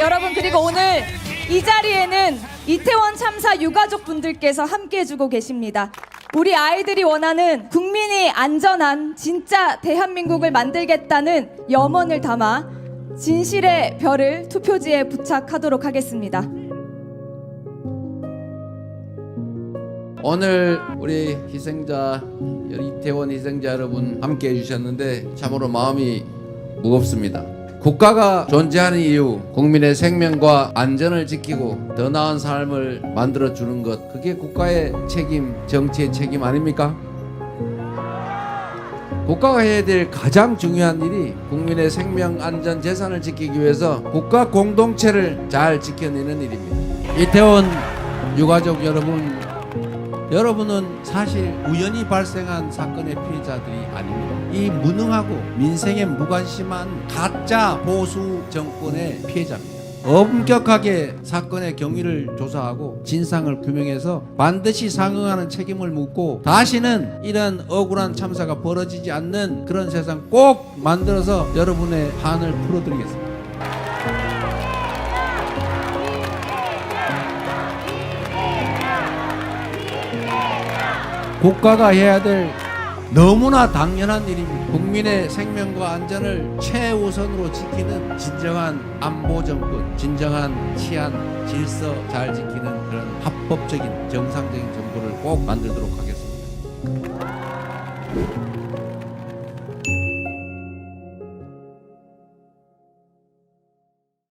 여러분 그리고 오늘 이 자리에는 이태원 참사 유가족 분들께서 함께 해주고 계십니다. 우리 아이들이 원하는 국민이 안전한 진짜 대한민국을 만들겠다는 염원을 담아 진실의 별을 투표지에 부착하도록 하겠습니다. 오늘 우리 희생자 이태원 희생자 여러분 함께 해주셨는데 참으로 마음이 무겁습니다. 국가가 존재하는 이유 국민의 생명과 안전을 지키고 더 나은 삶을 만들어 주는 것 그게 국가의 책임 정치의 책임 아닙니까? 국가가 해야 될 가장 중요한 일이 국민의 생명 안전 재산을 지키기 위해서 국가 공동체를 잘 지켜내는 일입니다. 이태원 유가족 여러분 여러분은 사실 우연히 발생한 사건의 피해자들이 아닙니다. 이 무능하고 민생에 무관심한 가짜 보수 정권의 피해자입니다. 엄격하게 사건의 경위를 조사하고 진상을 규명해서 반드시 상응하는 책임을 묻고 다시는 이런 억울한 참사가 벌어지지 않는 그런 세상 꼭 만들어서 여러분의 한을 풀어드리겠습니다. 국가가 해야 될 너무나 당연한 일입니다. 국민의 생명과 안전을 최우선으로 지키는 진정한 안보 정권, 진정한 치안, 질서 잘 지키는 그런 합법적인 정상적인 정부를 꼭 만들도록 하겠습니다.